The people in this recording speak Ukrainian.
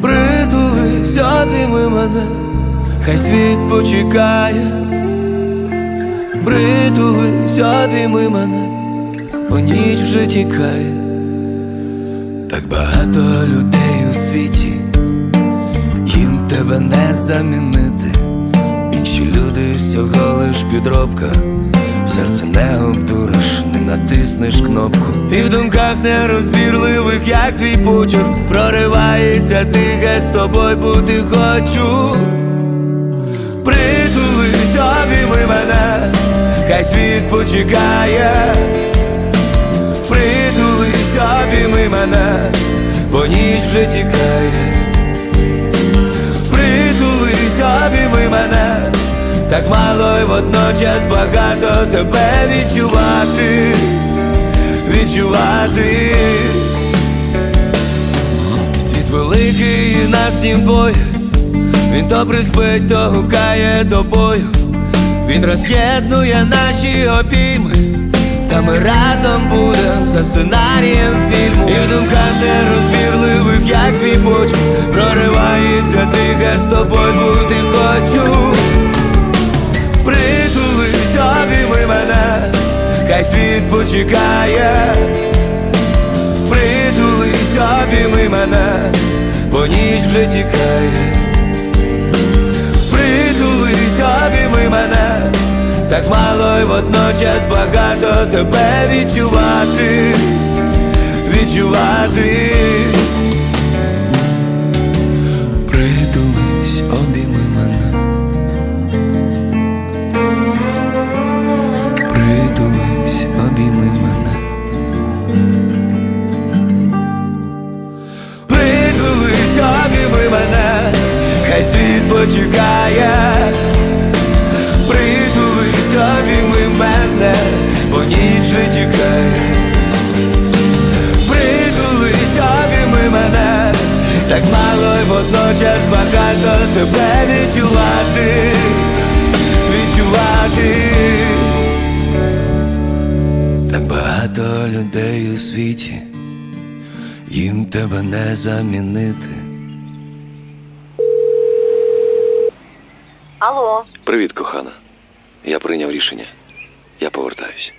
Притулись, обійми мене, хай світ почекає. Притулись, обійми мене, бо ніч вже тікає. Так багато людей у світі, їм тебе не замінити. Інші люди всього лиш підробка, серце не обдуриш, натиснеш кнопку. І в думках нерозбірливих, як твій почерк, проривається тихе з тобою бути хочу. Притулись, обійми мене, хай світ почекає. Притулись, обійми мене, бо ніч вже тікає. Так мало й водночас багато тебе відчувати, відчувати. Світ великий і нас нім двоє. Він то приспить, то гукає до бою. Він роз'єднує наші обійми. Та ми разом будем за сценарієм фільму І в думках нерозбірливих, як твій почерк Проривається тихе з тобою бути хочу Притулись, обійми мене, хай світ почекає Притулись, обійми мене, бо ніч вже тікає Притулись, обійми мене, так мало й водночас багато тебе відчувати, відчувати. Світ почекає. Притулись, обійми мене, бо ніч вже тікає. Притулись, обійми мене, так мало й водночас багато тебе відчувати, відчувати. Так багато людей у світі, їм тебе не замінити. Алло, Привіт, кохана. Я прийняв рішення. Я повертаюсь.